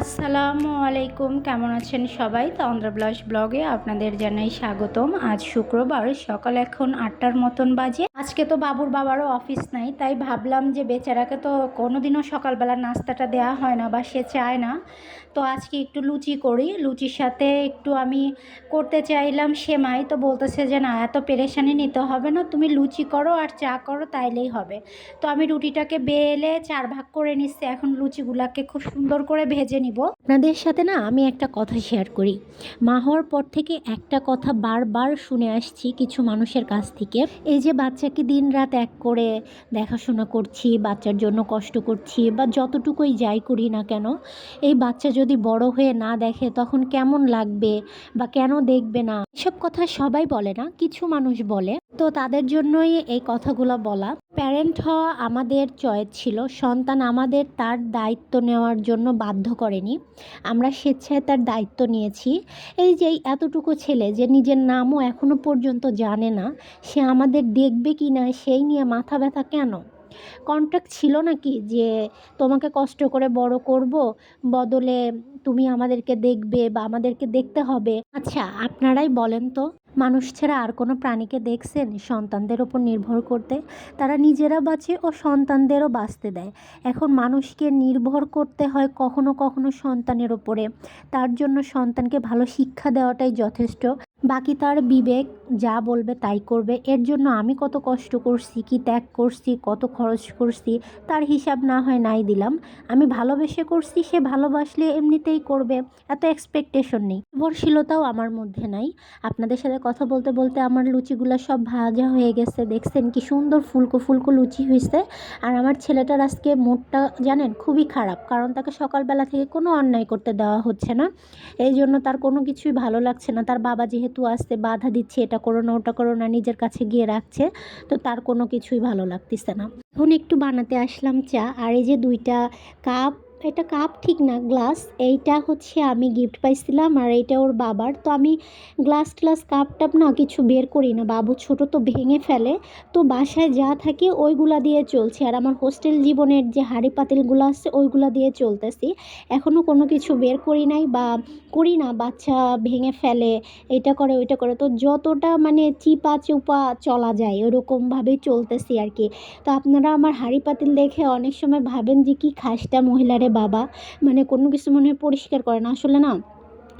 আসসালামু আলাইকুম, কেমন আছেন সবাই? তন্দ্রা ব্লাস ব্লগে আপনাদের জানাই স্বাগতম। আজ শুক্রবার, সকাল এখন আটটার মতন বাজে। আজকে তো বাবুর বাবারও অফিস নাই, তাই ভাবলাম যে বেচারাকে তো কোনোদিনও সকালবেলা নাস্তাটা দেওয়া হয় না বা সে চায় না। তো আজকে একটু লুচি করি, লুচির সাথে একটু আমি করতে চাইলাম সেমাই। তো বলতেছে যে, না, এত পেরেশানি নিতে হবে না, তুমি লুচি করো আর চা করো, তাইলেই হবে। তো আমি রুটিটাকে বেলে চার ভাগ করে নিচ্ছি, এখন লুচিগুলাকে খুব সুন্দর করে ভেজে নিব আপনাদের সাথে না আমি একটা কথা শেয়ার করি। মা হওয়ার পর থেকে একটা কথা বারবার শুনে আসছি কিছু মানুষের কাছ থেকে। এই যে বাচ্চাকে দিন রাত এক করে দেখাশোনা করছি, বাচ্চার জন্য কষ্ট করছি বা যতটুকুই যাই করি না কেন, এই বাচ্চা যদি বড় হয়ে না দেখে তখন কেমন লাগবে বা কেন দেখবে না? এসব কথা সবাই বলে না, কিছু মানুষ বলে। তো তাদের জন্যই এই কথাগুলো বলা। প্যারেন্ট হওয়া আমাদের চয়েস ছিল, সন্তান আমাদের তার দায়িত্ব নেওয়ার জন্য বাধ্য করেনি। আমরা স্বেচ্ছায় তার দায়িত্ব নিয়েছি। এই যে এতটুকু ছেলে যে নিজের নামও এখনও পর্যন্ত জানে না, সে আমাদের দেখবে কি না, সেই নিয়ে মাথা ব্যথা কেন? কন্ট্রাক্ট ছিল নাকি যে তোমাকে কষ্ট করে বড় করব, বদলে তুমি আমাদেরকে দেখবে বা আমাদেরকে দেখতে হবে? আচ্ছা আপনারাই বলেন তো। মানুষ ছাড়া আর কোনো প্রাণীকে দেখছেন সন্তানদের ওপর নির্ভর করতে। তারা নিজেরা বাঁচে ও সন্তানদেরও বাঁচতে দেয়। এখন মানুষকে নির্ভর করতে হয় কখনো কখনো সন্তানের ওপরে। তার জন্য সন্তানকে ভালো শিক্ষা দেওয়াটাই যথেষ্ট। বাকি তার বিবেক যা বলবে তাই করবে। এর জন্য আমি কত কষ্ট করছি, কি ত্যাগ করছি, কত খরচ করছি, তার হিসাব না হয় নাই দিলাম। আমি ভালোবেসে করছি, সে ভালোবাসলে এমনিতেই করবে। এত এক্সপেকটেশন নেই। নির্ভরশীলতাও আমার মধ্যে নাই। আপনাদের সাথে কথা বলতে বলতে আমার লুচিগুলো সব ভাজা হয়ে গেছে। দেখছেন কি সুন্দর ফুলকো ফুলকো লুচি হয়েছে। আর আমার ছেলেটার আজকে মুডটা জানেন খুবই খারাপ, কারণ তাকে সকালবেলা থেকে কোনো অন্যায় করতে দেওয়া হচ্ছে না। এই জন্য তার কোনো কিছুই ভালো লাগছে না। তার বাবা যেহেতু আসতে বাধা দিচ্ছে, এটা করো না, ওটা করো না, নিজের কাছে গিয়ে রাখছে, তো তার কোনো কিছুই ভালো লাগতেছে না। এখন একটু বানাতে আসলাম চা, আর এই যে দুইটা কাপ এটা কাপ ঠিক না, গ্লাস। এইটা হচ্ছে আমি গিফট পাইছিলাম আর এইটা ওর বাবার। তো আমি গ্লাস ট্লাস, কাপ টাপ না কিছু বের করি না। বাবু ছোট তো ভেঙে ফেলে। তো বাসায় যা থাকে ওইগুলা দিয়ে চলছে। আর আমার হোস্টেল জীবনের যে হাঁড়ি পাতিলগুলো আছে, ওইগুলা দিয়ে চলতেছি। এখনও কোনো কিছু বের করি নাই বা করি না। বাচ্চা ভেঙে ফেলে এটা করে, ওইটা করে। তো যতটা মানে চিপা চুপা চলা যায় ওরকমভাবেই চলতেছি আর কি। তো আপনারা আমার হাঁড়ি পাতিল দেখে অনেক সময় ভাবেন যে কি খাসটা মহিলারে বাবা মানে কোনো কিছু মনে পরিষ্কার করে না। আসলে না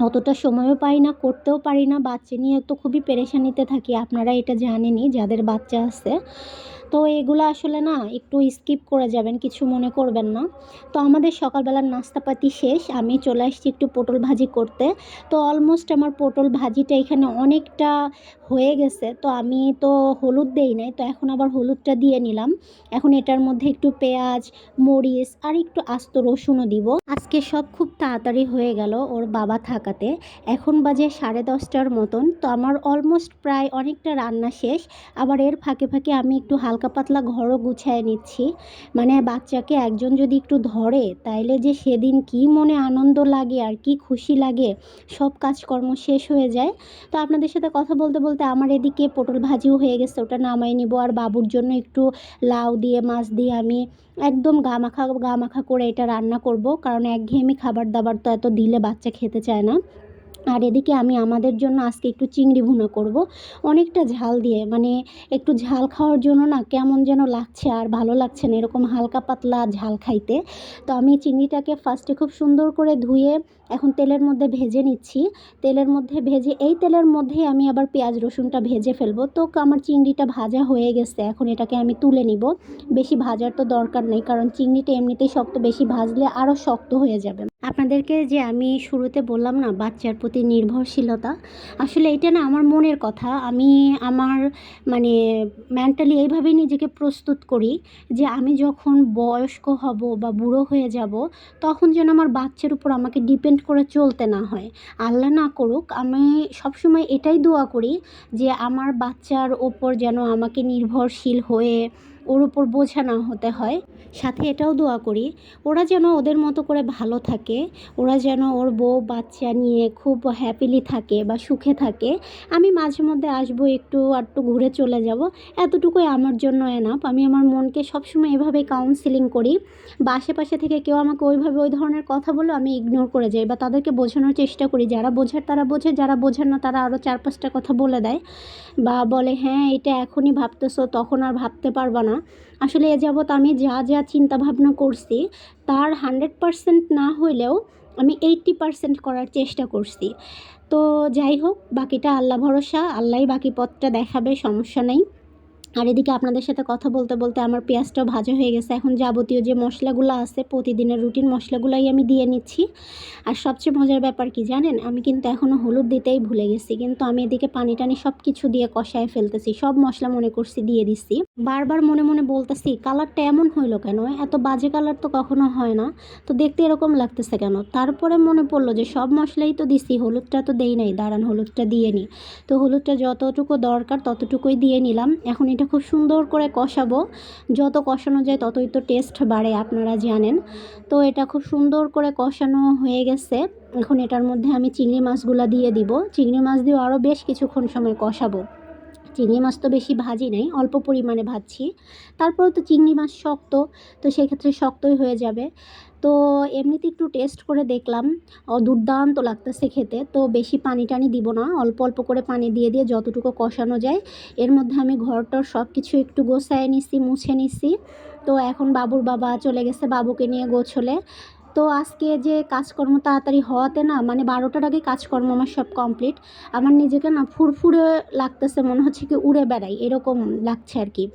অতটা সময়ও পাই না, করতেও পারি না। বাচ্চা নিয়ে তো খুবই পেরেশানিতে থাকি, আপনারা এটা জানেনই, যাদের বাচ্চা আছে। তো এগুলো আসলে না, একটু স্কিপ করে যাবেন, কিছু মনে করবেন না। তো আমাদের সকালবেলার নাস্তাপাতি শেষ, আমি চলে আসছি একটু পটল ভাজি করতে। তো অলমোস্ট আমার পটল ভাজিটা এখানে অনেকটা হয়ে গেছে, তো আমি তো হলুদ দেই নাই, তো এখন আবার হলুদটা দিয়ে নিলাম। এখন এটার মধ্যে একটু পেঁয়াজ, মরিচ, আর একটু আস্ত রসুনও দিব। আজকে সব খুব তাড়াতাড়ি হয়ে গেল, ওর বাবা থাকাতে এখন বাজে সাড়ে দশটার মতন, তো আমার অলমোস্ট প্রায় অনেকটা রান্না শেষ। আবার এর ফাঁকে ফাঁকে আমি একটু হালকা পাতলা ঘরও গুছায় নিচ্ছি। মানে বাচ্চাকে একজন যদি একটু ধরে, তাইলে যে সেদিন কি মনে আনন্দ লাগে আর কি খুশি লাগে, সব কাজকর্ম শেষ হয়ে যায়। তো আপনাদের সাথে কথা বলতে বলতে আমার এদিকে পটল ভাজিও হয়ে গেছে, ওটা নামাই নিব। আর বাবুর জন্য একটু লাউ দিয়ে, মাছ দিয়ে আমি একদম গা মাখা গা মাখা করে এটা রান্না করব। কারণ একঘেয়েমি খাবার দাবার তো এত দিলে বাচ্চা খেতে চায় না। আর এদিকে আমি আমাদের জন্য আজকে একটু চিংড়ি ভুনা করব। অনেকটা ঝাল দিয়ে মানে একটু ঝাল খাওয়ার জন্য না কেমন যেন লাগছে আর ভালো লাগছে না এরকম হালকা পাতলা ঝাল খাইতে। তো আমি চিংড়িটাকে ফার্স্টে খুব সুন্দর করে ধুয়ে এখন তেলের মধ্যে ভেজে নিচ্ছি। তেলের মধ্যে ভেজে, এই তেলের মধ্যেই আমি আবার পেঁয়াজ রসুনটা ভেজে ফেলব। তো আমার চিংড়িটা ভাজা হয়ে গেছে, এখন এটাকে আমি তুলে নিব। বেশি ভাজার তো দরকার নেই, কারণ চিংড়িটা এমনিতেই শক্ত, বেশি ভাজলে আরও শক্ত হয়ে যাবে। আপনাদেরকে যে আমি শুরুতে বললাম না, বাচ্চার প্রতি নির্ভরশীলতা, আসলে এটা না আমার মনের কথা। আমি আমার মানে মেন্টালি এইভাবেই নিজেকে প্রস্তুত করি যে আমি যখন বয়স্ক হব বা বুড়ো হয়ে যাব, তখন যেন আমার বাচ্চার উপর আমাকে ডিপেন্ড করে চলতে না হয়। আল্লাহ না করুক, আমি সবসময় এটাই দোয়া করি যে আমার বাচ্চার ওপর যেন আমাকে নির্ভরশীল হয়ে ওর উপর বোঝা না হতে হয়। সাথে এটাও দোয়া করি, ওরা যেন ওদের মতো করে ভালো থাকে, ওরা যেন ওর বউ বাচ্চা নিয়ে খুব হ্যাপিলি থাকে বা সুখে থাকে। আমি মাঝে মধ্যে আসব একটু আটটু ঘুরে চলে যাব, এতটুকুই আমার জন্য এনাফ আমি আমার মনকে সবসময় এভাবেই কাউন্সিলিং করি। বা আশেপাশে থেকে কেউ আমাকে ওইভাবে ওই ধরনের কথা বলে আমি ইগনোর করে যাই বা তাদেরকে বোঝানোর চেষ্টা করি। যারা বোঝার তারা বোঝে, যারা বোঝার না তারা আরও চার পাঁচটা কথা বলে দেয়। বা বলে হ্যাঁ এটা এখনই ভাবতেছো, তখন আর ভাবতে পারবা না। আসলে এ যাবৎ আমি যা যা চিন্তা ভাবনা করছি, তার হান্ড্রেড পারসেন্ট না হইলেও আমি এইট্টি পারসেন্ট করার চেষ্টা করছি। তো যাই হোক, বাকিটা আল্লাহ ভরসা, আল্লাহই বাকি পথটা দেখাবে, সমস্যা নেই। আর এদিকে আপনাদের সাথে কথা বলতে বলতে আমার পেঁয়াজটাও ভাজা হয়ে গেছে। এখন যাবতীয় যে মশলাগুলো আছে, প্রতিদিনের রুটিন মশলাগুলোই আমি দিয়ে নিচ্ছি। আর সবচেয়ে মজার ব্যাপার কি জানেন, আমি কিন্তু এখনও হলুদ দিতেই ভুলে গেছি। কিন্তু আমি এদিকে পানি টানি সব কিছু দিয়ে কষায় ফেলতেছি, সব মশলা মনে করছি দিয়ে দিচ্ছি। বারবার মনে মনে বলতেছি, কালারটা এমন হইল কেন? এত বাজে কালার তো কখনো হয় না। তো দেখতে এরকম লাগতেছে কেন? তারপরে মনে পড়ল যে, সব মশলাই তো দিছি, হলুদটা তো দেই নাই, দাঁড়ান হলুদটা দিয়ে নিই তো হলুদটা যতটুকু দরকার ততটুকুই দিয়ে নিলাম। এখন এটা খুব সুন্দর করে কষাবো। যত কষানো যায় ততই তো টেস্ট বাড়ে, আপনারা জানেন। তো এটা খুব সুন্দর করে কষানো হয়ে গেছে। এখন এটার মধ্যে আমি চিংড়ি মাছগুলো দিয়ে দিব। চিংড়ি মাছ দিয়ে আরও বেশ কিছুক্ষণ সময় কষাবো। চিংড়ি মাছ তো বেশি ভাজি নাই, অল্প পরিমাণে ভাজছি। তারপরেও তো চিংড়ি মাছ শক্ত, তো সেক্ষেত্রে শক্তই হয়ে যাবে। তো এমনিতে একটু টেস্ট করে দেখলাম দুর্দান্ত লাগতেছে খেতে, তো বেশি পানি টানি দিব না, অল্প অল্প করে পানি দিয়ে দিয়ে যতটুকু কষানো যায়, এর মধ্যে আমি ঘরটর সব কিছু একটু গোছায় নিছি, মুছে নিছি। তো এখন বাবুর বাবা চলে গেছে, বাবুকে নিয়ে গোছলে। তো আজকে যে কাজকর্ম তাড়াতাড়ি হওয়াতে না মানে বারোটার আগে কাজকর্ম আমার সব কমপ্লিট আমার নিজেকে না ফুরফুরে লাগতেছে, মনে হচ্ছে কি উড়ে বেড়াই, এরকম লাগছে আর কি।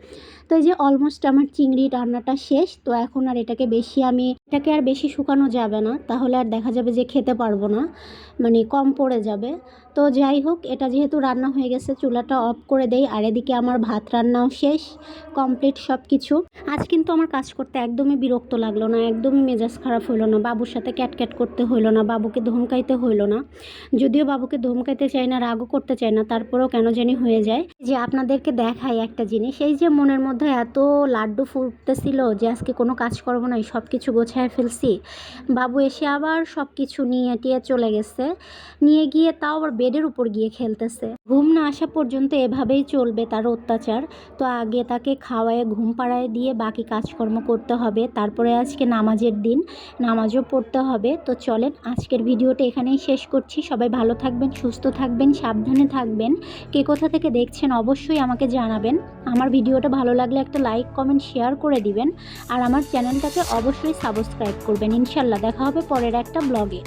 তো এই যে অলমোস্ট আমার চিংড়ি রান্নাটা শেষ, তো এখন আর এটাকে বেশি আমি, এটাকে আর বেশি শুকানো যাবে না, তাহলে আর দেখা যাবে যে খেতে পারব না মানে কম পড়ে যাবে। তো যাই হোক, এটা যেহেতু রান্না হয়ে গেছে, চুলাটা অফ করে দেই, আর এদিকে আমার ভাত রান্নাও শেষ কমপ্লিট সব কিছু আজ কিন্তু আমার কাজ করতে একদমই বিরক্ত লাগল না, একদমই মেজাজ খারাপ হইল না, বাবুর সাথে ক্যাটক্যাট করতে হইল না, বাবুকে ধমকাইতে হইল না, যদিও বাবুকে ধমকাইতে চাই না, রাগও করতে চাই না, তারপরেও কেন জানি হয়ে যায়। যে আপনাদেরকে দেখাই একটা জিনিস, এই যে মনের মধ্যে এত লাড্ডু ফুটতেছিল যে আজকে কোনো কাজ করব না সব কিছু গোছায় ফেলছি। বাবু এসে আবার সব কিছু নিয়ে টিয়ে চলে গেছে। নিয়ে গিয়ে তাও আবার বেডের উপর গিয়ে খেলতেছে। ঘুম না আসা পর্যন্ত এভাবেই চলবে তার অত্যাচার। তো আগে তাকে খাওয়ায়, ঘুম পাড়ায় দিয়ে বাকি কাজকর্ম করতে হবে। তারপরে আজকে নামাজের দিন, নামাজও পড়তে হবে। তো চলেন, আজকের ভিডিওটা এখানেই শেষ করছি। সবাই ভালো থাকবেন, সুস্থ থাকবেন, সাবধানে থাকবেন। কে কোথা থেকে দেখছেন অবশ্যই আমাকে জানাবেন। আমার ভিডিওটা ভালো লাগলে একটা লাইক কমেন্ট শেয়ার করে দিবেন। আর আমার চ্যানেলটাকে অবশ্যই সাবস্ক্রাইব করবেন। ইনশাল্লাহ দেখা হবে পরের একটা ব্লগে